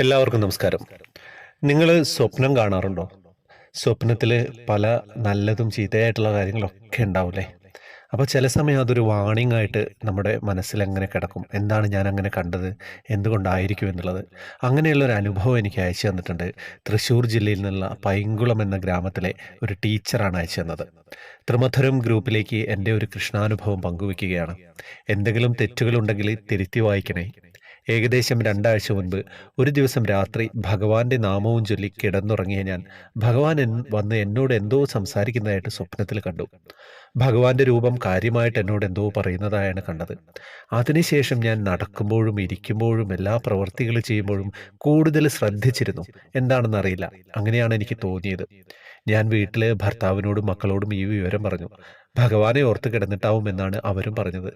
എല്ലാവർക്കും നമസ്കാരം. നിങ്ങൾ സ്വപ്നം കാണാറുണ്ടോ? സ്വപ്നത്തിൽ പല നല്ലതും ചീത്തയായിട്ടുള്ള കാര്യങ്ങളൊക്കെ ഉണ്ടാവില്ലേ? അപ്പോൾ ചില സമയം അതൊരു വാണിംഗ് ആയിട്ട് നമ്മുടെ മനസ്സിൽ എങ്ങനെ കിടക്കും? എന്താണ് ഞാൻ അങ്ങനെ കണ്ടത്? എന്തുകൊണ്ടായിരിക്കും എന്നുള്ളത്? അങ്ങനെയുള്ള ഒരു അനുഭവം എനിക്ക് അയച്ചു തന്നിട്ടുണ്ട്. തൃശ്ശൂർ ജില്ലയിൽ നിന്നുള്ള പൈങ്കുളം എന്ന ഗ്രാമത്തിലെ ഒരു ടീച്ചറാണ് അയച്ചു തന്നത്. ത്രിമധുരം ഗ്രൂപ്പിലേക്ക് എന്റെ ഒരു കൃഷ്ണാനുഭവം പങ്കുവെക്കുകയാണ്. എന്തെങ്കിലും തെറ്റുകളുണ്ടെങ്കിൽ തിരുത്തി വായിക്കണേ. ഏകദേശം രണ്ടാഴ്ച മുൻപ് ഒരു ദിവസം രാത്രി ഭഗവാന്റെ നാമവും ചൊല്ലി കിടന്നുറങ്ങിയ ഞാൻ ഭഗവാൻ വന്ന് എന്നോട് എന്തോ സംസാരിക്കുന്നതായിട്ട് സ്വപ്നത്തിൽ കണ്ടു. ഭഗവാന്റെ രൂപം കാര്യമായിട്ട് എന്നോട് എന്തോ പറയുന്നതായാണ് കണ്ടത്. അതിനുശേഷം ഞാൻ നടക്കുമ്പോഴും ഇരിക്കുമ്പോഴും എല്ലാ പ്രവൃത്തികൾ ചെയ്യുമ്പോഴും കൂടുതൽ ശ്രദ്ധിച്ചിരുന്നു. എന്താണെന്ന് അറിയില്ല. അങ്ങനെയാണ് എനിക്ക് തോന്നിയത്. ഞാൻ വീട്ടിലെ ഭർത്താവിനോടും മക്കളോടും ഈ വിവരം പറഞ്ഞു. ഭഗവാനെ ഓർത്ത് കിടന്നിട്ടാവുമെന്നാണ് അവരും പറഞ്ഞത്.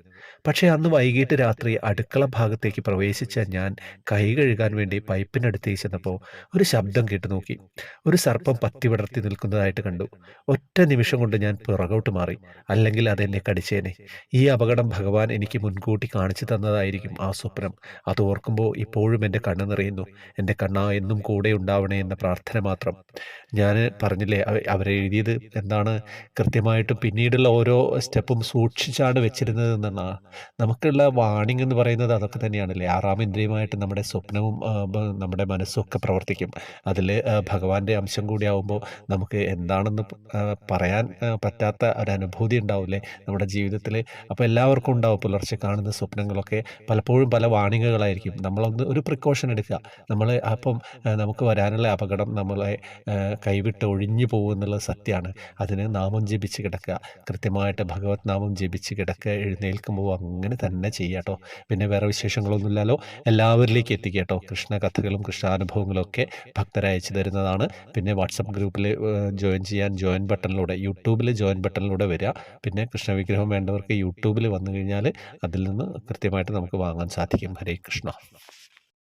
പക്ഷേ അന്ന് വൈകിട്ട് രാത്രി അടുക്കള ഭാഗത്തേക്ക് പ്രവേശിച്ച ഞാൻ കൈ കഴുകാൻ വേണ്ടി പൈപ്പിനടുത്തേക്ക് ചെന്നപ്പോൾ ഒരു ശബ്ദം കേട്ടു നോക്കി. ഒരു സർപ്പം പത്തി വിടർത്തി നിൽക്കുന്നതായിട്ട് കണ്ടു. ഒറ്റ നിമിഷം കൊണ്ട് ഞാൻ പിറകോട്ട് മാറി. അല്ലെങ്കിൽ അതെന്നെ കടിച്ചേനെ. ഈ അപകടം ഭഗവാൻ എനിക്ക് മുൻകൂട്ടി കാണിച്ചു തന്നതായിരിക്കും ആ സ്വപ്നം. അത് ഓർക്കുമ്പോൾ ഇപ്പോഴും എന്റെ കണ്ണ് നിറയുന്നു. എന്റെ കണ്ണ എന്നും കൂടെ ഉണ്ടാവണേ എന്ന പ്രാർത്ഥന മാത്രം. ഞാൻ പറഞ്ഞില്ലേ അവ- അവരെഴുതിയത് എന്താണ്? കൃത്യമായിട്ടും പിന്നീടുള്ള ഓരോ സ്റ്റെപ്പും സൂക്ഷിച്ചാണ് വെച്ചിരുന്നത് എന്നാണ്. നമുക്കുള്ള വാണിംഗ് എന്ന് പറയുന്നത് അതൊക്കെ തന്നെയാണല്ലേ? ആറാം ഇന്ദ്രിയമായിട്ട് നമ്മുടെ സ്വപ്നവും നമ്മുടെ മനസ്സും ഒക്കെ പ്രവർത്തിക്കും. അതിൽ ഭഗവാന്റെ അംശം കൂടിയാവുമ്പോൾ നമുക്ക് എന്താണെന്ന് പറയാൻ പറ്റാത്ത ഒരു അനുഭൂതി ഉണ്ടാവില്ലേ നമ്മുടെ ജീവിതത്തിൽ അപ്പോൾ എല്ലാവർക്കും ഉണ്ടാവും പുലർച്ചെ കാണുന്ന സ്വപ്നങ്ങളൊക്കെ. പലപ്പോഴും പല വാണിങ്ങുകളായിരിക്കും നമ്മളൊന്ന് ഒരു പ്രിക്കോഷൻ എടുക്കുക. നമ്മൾ അപ്പം നമുക്ക് വരാനുള്ള അപകടം നമ്മളെ കൈവിട്ട് ഒഴിഞ്ഞു പോകുമെന്നുള്ള സത്യമാണ്. അതിന് നാമം ജപിച്ച് കിടക്കുക. കൃത്യമായിട്ട് ഭഗവത് നാമം ജപിച്ച് കിടക്കുക എഴുന്നേൽക്കുമ്പോൾ അങ്ങനെ തന്നെ ചെയ്യാട്ടോ പിന്നെ വേറെ വിശേഷങ്ങളൊന്നുമില്ലല്ലോ. എല്ലാവരിലേക്ക് എത്തിക്കട്ടോ കേട്ടോ. കൃഷ്ണ കഥകളും കൃഷ്ണാനുഭവങ്ങളും ഒക്കെ ഭക്തരയച്ചു തരുന്നതാണ്. പിന്നെ വാട്സപ്പ് ഗ്രൂപ്പിൽ ജോയിൻ ചെയ്യാൻ ജോയിൻ ബട്ടണിലൂടെ യൂട്യൂബിൽ ജോയിൻ ബട്ടണിലൂടെ വരിക. പിന്നെ കൃഷ്ണവിഗ്രഹം വേണ്ടവർക്ക് യൂട്യൂബിൽ വന്നു കഴിഞ്ഞാൽ അതിൽ നിന്ന് കൃത്യമായിട്ട് നമുക്ക് വാങ്ങാൻ സാധിക്കും. ഹരേ കൃഷ്ണ.